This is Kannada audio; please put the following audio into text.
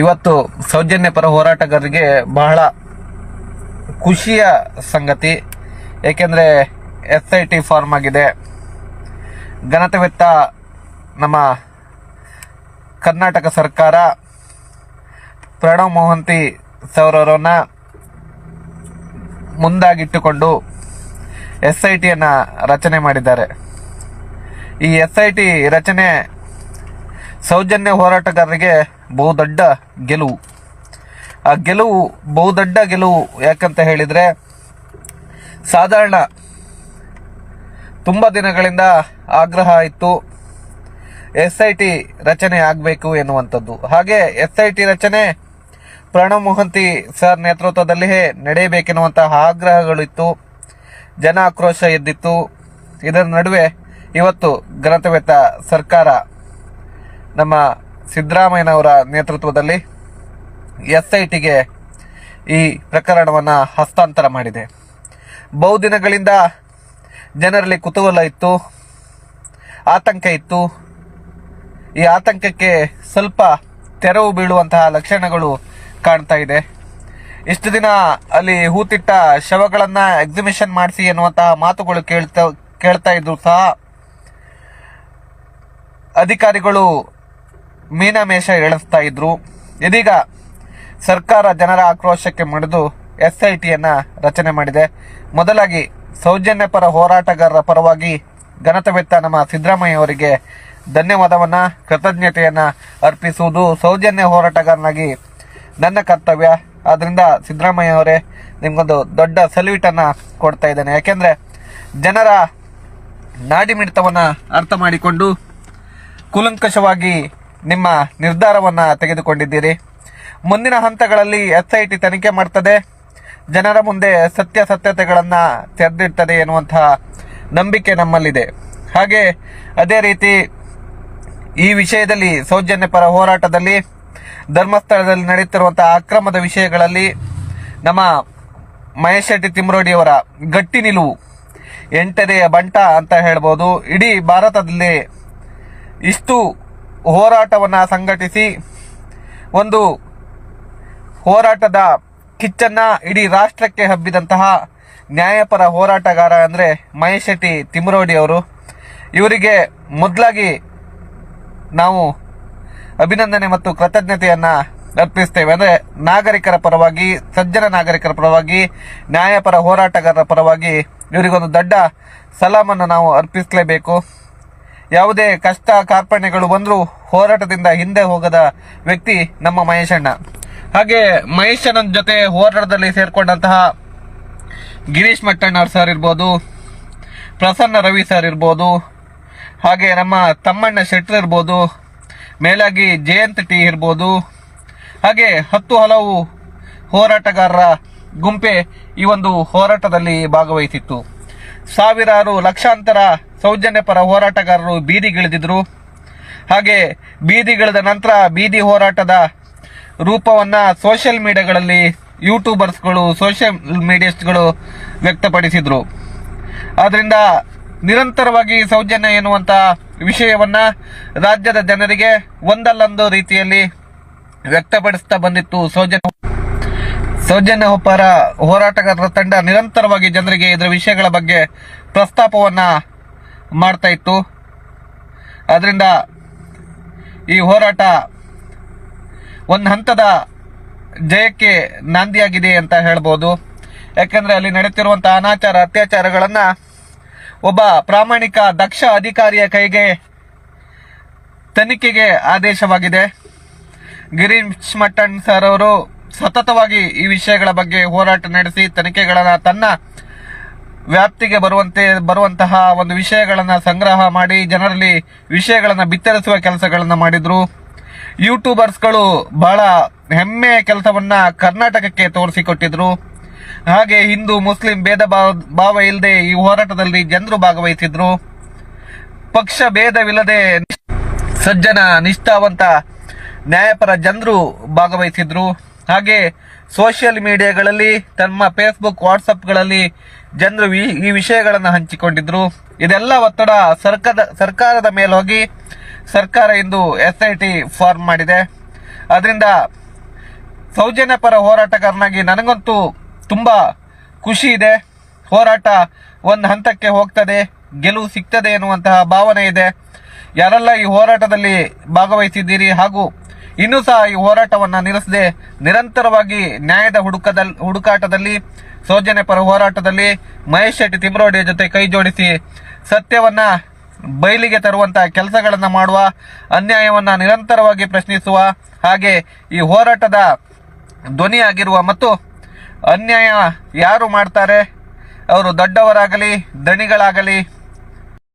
ಇವತ್ತು ಸೌಜನ್ಯ ಪರ ಹೋರಾಟಗಾರರಿಗೆ ಬಹಳ ಖುಷಿಯ ಸಂಗತಿ. ಏಕೆಂದರೆ ಎಸ್ ಐ ಟಿ ಫಾರ್ಮ್ ಆಗಿದೆ. ಘನತವೆತ್ತ ನಮ್ಮ ಕರ್ನಾಟಕ ಸರ್ಕಾರ ಪ್ರಣವ್ ಮೋಹಂತಿ ಸೌರವರನ್ನ ಮುಂದಾಗಿಟ್ಟುಕೊಂಡು ಎಸ್ ಐ ಟಿಯನ್ನು ರಚನೆ ಮಾಡಿದ್ದಾರೆ. ಈ ಎಸ್ ಐ ಟಿ ರಚನೆ ಸೌಜನ್ಯ ಹೋರಾಟಗಾರರಿಗೆ ಬಹುದೊಡ್ಡ ಗೆಲುವು. ಆ ಗೆಲುವು, ಬಹುದೊಡ್ಡ ಗೆಲುವು ಯಾಕಂತ ಹೇಳಿದರೆ, ಸಾಧಾರಣ ತುಂಬ ದಿನಗಳಿಂದ ಆಗ್ರಹ ಇತ್ತು, ಎಸ್ ಐ ಟಿ ರಚನೆ ಆಗಬೇಕು ಎನ್ನುವಂಥದ್ದು. ಹಾಗೆ ಎಸ್ ಐ ಟಿ ರಚನೆ ಪ್ರಣವ್ ಮೊಹಂತಿ ಸರ್ ನೇತೃತ್ವದಲ್ಲಿಯೇ ನಡೆಯಬೇಕೆನ್ನುವಂತಹ ಆಗ್ರಹಗಳಿತ್ತು ಜನ ಆಕ್ರೋಶ ಎದ್ದಿತ್ತು. ಇದರ ನಡುವೆ ಇವತ್ತು ಗ್ರಂಥವೇತ ಸರ್ಕಾರ ನಮ್ಮ ಸಿದ್ದರಾಮಯ್ಯನವರ ನೇತೃತ್ವದಲ್ಲಿ ಎಸ್ ಐ ಟಿಗೆ ಈ ಪ್ರಕರಣವನ್ನು ಹಸ್ತಾಂತರ ಮಾಡಿದೆ. ಬಹುದಿನಗಳಿಂದ ಜನರಲ್ಲಿ ಕುತೂಹಲ ಇತ್ತು, ಆತಂಕ ಇತ್ತು. ಈ ಆತಂಕಕ್ಕೆ ಸ್ವಲ್ಪ ತೆರವು ಬೀಳುವಂತಹ ಲಕ್ಷಣಗಳು ಕಾಣ್ತಾ ಇದೆ. ಇಷ್ಟು ದಿನ ಅಲ್ಲಿ ಹೂತಿಟ್ಟ ಶವಗಳನ್ನು ಎಕ್ಸಿಬಿಷನ್ ಮಾಡಿಸಿ ಎನ್ನುವಂತಹ ಮಾತುಗಳು ಕೇಳ್ತಾ ಕೇಳ್ತಾ ಇದ್ರು ಸಹ ಅಧಿಕಾರಿಗಳು ಮೀನಮೇಷ ಎಳಿಸ್ತಾ ಇದ್ರು. ಇದೀಗ ಸರ್ಕಾರ ಜನರ ಆಕ್ರೋಶಕ್ಕೆ ಮಣಿದು ಎಸ್ ಐ ರಚನೆ ಮಾಡಿದೆ. ಮೊದಲಾಗಿ ಸೌಜನ್ಯ ಪರ ಹೋರಾಟಗಾರರ ಪರವಾಗಿ ಘನತವೆತ್ತ ನಮ್ಮ ಸಿದ್ದರಾಮಯ್ಯ ಅವರಿಗೆ ಧನ್ಯವಾದವನ್ನ, ಕೃತಜ್ಞತೆಯನ್ನ ಅರ್ಪಿಸುವುದು ಸೌಜನ್ಯ ಹೋರಾಟಗಾರನಾಗಿ ನನ್ನ ಕರ್ತವ್ಯ. ಆದ್ರಿಂದ ಸಿದ್ದರಾಮಯ್ಯ ಅವರೇ, ನಿಮ್ಗೊಂದು ದೊಡ್ಡ ಸಲ್ಯೂಟ್ ಅನ್ನ ಕೊಡ್ತಾ ಇದ್ದೇನೆ. ಯಾಕೆಂದ್ರೆ ಜನರ ನಾಡಿ ಮಿಡಿತವನ್ನ ಅರ್ಥ ಮಾಡಿಕೊಂಡು ಕೂಲಂಕಷವಾಗಿ ನಿಮ್ಮ ನಿರ್ಧಾರವನ್ನ ತೆಗೆದುಕೊಂಡಿದ್ದೀರಿ. ಮುಂದಿನ ಹಂತಗಳಲ್ಲಿ ಎಸ್ ಐ ಟಿ ತನಿಖೆ ಮಾಡ್ತದೆ. ಜನರ ಮುಂದೆ ಸತ್ಯಾಸತ್ಯತೆಗಳನ್ನು ತೆರೆದಿಡ್ತದೆ ಎನ್ನುವಂತಹ ನಂಬಿಕೆ ನಮ್ಮಲ್ಲಿದೆ. ಹಾಗೆ ಅದೇ ರೀತಿ ಈ ವಿಷಯದಲ್ಲಿ ಸೌಜನ್ಯ ಪರ ಹೋರಾಟದಲ್ಲಿ, ಧರ್ಮಸ್ಥಳದಲ್ಲಿ ನಡೆಯುತ್ತಿರುವಂತಹ ಅಕ್ರಮದ ವಿಷಯಗಳಲ್ಲಿ ನಮ್ಮ ಮಹೇಶ್ ಶೆಟ್ಟಿ ತಿಮ್ರೋಡಿಯವರ ಗಟ್ಟಿ ನಿಲುವು ಎಂಟನೆಯ ಬಂಟ ಅಂತ ಹೇಳ್ಬೋದು. ಇಡೀ ಭಾರತದಲ್ಲಿ ಇಷ್ಟು ಹೋರಾಟವನ್ನು ಸಂಘಟಿಸಿ ಒಂದು ಹೋರಾಟದ ಕಿಚ್ಚನ್ನ ಇಡೀ ರಾಷ್ಟ್ರಕ್ಕೆ ಹಬ್ಬಿದಂತಹ ನ್ಯಾಯಪರ ಹೋರಾಟಗಾರ ಅಂದರೆ ಮಹೇಶ್ ಶೆಟ್ಟಿ ತಿಮ್ರೋಡಿ ಅವರು. ಇವರಿಗೆ ಮೊದಲಾಗಿ ನಾವು ಅಭಿನಂದನೆ ಮತ್ತು ಕೃತಜ್ಞತೆಯನ್ನು ಅರ್ಪಿಸ್ತೇವೆ. ಅಂದರೆ ನಾಗರಿಕರ ಪರವಾಗಿ, ಸಜ್ಜನ ನಾಗರಿಕರ ಪರವಾಗಿ, ನ್ಯಾಯಪರ ಹೋರಾಟಗಾರರ ಪರವಾಗಿ ಇವರಿಗೊಂದು ದೊಡ್ಡ ಸಲಾಮನ್ನು ನಾವು ಅರ್ಪಿಸಲೇಬೇಕು. ಯಾವುದೇ ಕಷ್ಟ ಕಾರ್ಪಣ್ಯಗಳು ಬಂದರೂ ಹೋರಾಟದಿಂದ ಹಿಂದೆ ಹೋಗದ ವ್ಯಕ್ತಿ ನಮ್ಮ ಮಹೇಶಣ್ಣ. ಹಾಗೆ ಮಹೇಶಣ್ಣನ ಜೊತೆ ಹೋರಾಟದಲ್ಲಿ ಸೇರ್ಕೊಂಡಂತಹ ಗಿರೀಶ್ ಮಟ್ಟಣ್ಣವ್ರ ಸರ್ ಇರ್ಬೋದು, ಪ್ರಸನ್ನ ರವಿ ಸರ್ ಇರ್ಬೋದು, ಹಾಗೆ ನಮ್ಮ ತಮ್ಮಣ್ಣ ಶೆಟ್ರ್ ಇರ್ಬೋದು, ಮೇಲಾಗಿ ಜಯಂತ್ ಟಿ ಇರ್ಬೋದು, ಹಾಗೆ ಹತ್ತು ಹಲವು ಹೋರಾಟಗಾರರ ಗುಂಪೆ ಈ ಒಂದು ಹೋರಾಟದಲ್ಲಿ ಭಾಗವಹಿಸಿತ್ತು. ಸಾವಿರಾರು ಲಕ್ಷಾಂತರ ಸೌಜನ್ಯ ಪರ ಹೋರಾಟಗಾರರು ಬೀದಿಗಿಳಿದಿದ್ರು ಹಾಗೆ ಬೀದಿಗಿಳಿದ ನಂತರ ಬೀದಿ ಹೋರಾಟದ ರೂಪವನ್ನ ಸೋಷಿಯಲ್ ಮೀಡಿಯಾಗಳಲ್ಲಿ ಯೂಟ್ಯೂಬರ್ಸ್ಗಳು ಸೋಷಿಯಲ್ ಮೀಡಿಯಾಸ್ಗಳು ವ್ಯಕ್ತಪಡಿಸಿದ್ರು. ಆದ್ದರಿಂದ ನಿರಂತರವಾಗಿ ಸೌಜನ್ಯ ಎನ್ನುವಂಥ ವಿಷಯವನ್ನ ರಾಜ್ಯದ ಜನರಿಗೆ ಒಂದಲ್ಲೊಂದು ರೀತಿಯಲ್ಲಿ ವ್ಯಕ್ತಪಡಿಸ್ತಾ ಬಂದಿತ್ತು ಸೌಜನ್ಯ ಸೌಜನ್ಯ ಪರ ಹೋರಾಟಗಾರರ ತಂಡ ನಿರಂತರವಾಗಿ ಜನರಿಗೆ ಇದರ ವಿಷಯಗಳ ಬಗ್ಗೆ ಪ್ರಸ್ತಾಪವನ್ನ ಮಾಡ್ತಾ ಇತ್ತು. ಅದರಿಂದ ಈ ಹೋರಾಟ ಒಂದು ಹಂತದ ಜಯಕ್ಕೆ ನಾಂದಿಯಾಗಿದೆ ಅಂತ ಹೇಳ್ಬೋದು. ಯಾಕೆಂದರೆ ಅಲ್ಲಿ ನಡೆಯುತ್ತಿರುವಂತಹ ಅನಾಚಾರ, ಅತ್ಯಾಚಾರಗಳನ್ನು ಒಬ್ಬ ಪ್ರಾಮಾಣಿಕ, ದಕ್ಷ ಅಧಿಕಾರಿಯ ಕೈಗೆ ತನಿಖೆಗೆ ಆದೇಶವಾಗಿದೆ. ಗಿರೀಶ್ ಮಟ್ಟಣ್ ಸರ್ ಅವರು ಸತತವಾಗಿ ಈ ವಿಷಯಗಳ ಬಗ್ಗೆ ಹೋರಾಟ ನಡೆಸಿ ತನಿಖೆಗಳನ್ನು ತನ್ನ ವ್ಯಾಪ್ತಿಗೆ ಬರುವಂತೆ, ಬರುವಂತಹ ಒಂದು ವಿಷಯಗಳನ್ನು ಸಂಗ್ರಹ ಮಾಡಿ ಜನರಲ್ಲಿ ವಿಷಯಗಳನ್ನು ಬಿತ್ತರಿಸುವ ಕೆಲಸಗಳನ್ನು ಮಾಡಿದ್ರು. ಯೂಟ್ಯೂಬರ್ಸ್ಗಳು ಬಹಳ ಹೆಮ್ಮೆಯ ಕೆಲಸವನ್ನ ಕರ್ನಾಟಕಕ್ಕೆ ತೋರಿಸಿಕೊಟ್ಟಿದ್ರು. ಹಾಗೆ ಹಿಂದೂ, ಮುಸ್ಲಿಂ ಭೇದ ಭಾವ ಭಾವ ಇಲ್ಲದೆ ಈ ಹೋರಾಟದಲ್ಲಿ ಜನರು ಭಾಗವಹಿಸಿದ್ರು. ಪಕ್ಷ ಭೇದವಿಲ್ಲದೆ ಸಜ್ಜನ, ನಿಷ್ಠಾವಂತ ನ್ಯಾಯಪರ ಜನರು ಭಾಗವಹಿಸಿದ್ರು. ಹಾಗೆ ಸೋಷಿಯಲ್ ಮೀಡಿಯಾಗಳಲ್ಲಿ ತಮ್ಮ ಫೇಸ್ಬುಕ್ ವಾಟ್ಸಪ್ಗಳಲ್ಲಿ ಜನರು ಈ- ವಿಷಯಗಳನ್ನು ಹಂಚಿಕೊಂಡಿದ್ರು. ಇದೆಲ್ಲ ಒತ್ತಡ ಸರ್ಕಾರದ ಸರ್ಕಾರದ ಮೇಲೆ ಹೋಗಿ ಸರ್ಕಾರ ಇಂದು ಎಸ್ ಐ ಟಿ ಫಾರ್ಮ್ ಮಾಡಿದೆ. ಅದರಿಂದ ಸೌಜನ್ಯ ಪರ ಹೋರಾಟಗಾರನಾಗಿ ನನಗಂತೂ ತುಂಬ ಖುಷಿ ಇದೆ. ಹೋರಾಟ ಒಂದು ಹಂತಕ್ಕೆ ಹೋಗ್ತದೆ, ಗೆಲುವು ಸಿಗ್ತದೆ ಎನ್ನುವಂತಹ ಭಾವನೆ ಇದೆ. ಯಾರೆಲ್ಲ ಈ ಹೋರಾಟದಲ್ಲಿ ಭಾಗವಹಿಸಿದ್ದೀರಿ ಹಾಗೂ ಇನ್ನೂ ಸಹ ಈ ಹೋರಾಟವನ್ನ ನಿಲ್ಲಿಸದೆ ನಿರಂತರವಾಗಿ ನ್ಯಾಯದ ಹುಡುಕದಲ್ಲಿ ಹುಡುಕಾಟದಲ್ಲಿ, ಸೌಜನ್ಯ ಪರ ಹೋರಾಟದಲ್ಲಿ ಮಹೇಶ್ ಶೆಟ್ಟಿ ತಿಮ್ರೋಡಿಯ ಜೊತೆ ಕೈ ಜೋಡಿಸಿ ಸತ್ಯವನ್ನ ಬಯಲಿಗೆ ತರುವಂತಹ ಕೆಲಸಗಳನ್ನ ಮಾಡುವ ಅನ್ಯಾಯವನ್ನ ನಿರಂತರವಾಗಿ ಪ್ರಶ್ನಿಸುವ ಹಾಗೆ ಈ ಹೋರಾಟದ ಧ್ವನಿಯಾಗಿರುವ ಮತ್ತು ಅನ್ಯಾಯ ಯಾರು ಮಾಡ್ತಾರೆ? ಅವರು ದೊಡ್ಡವರಾಗಲಿ ದಣಿಗಳಾಗಲಿ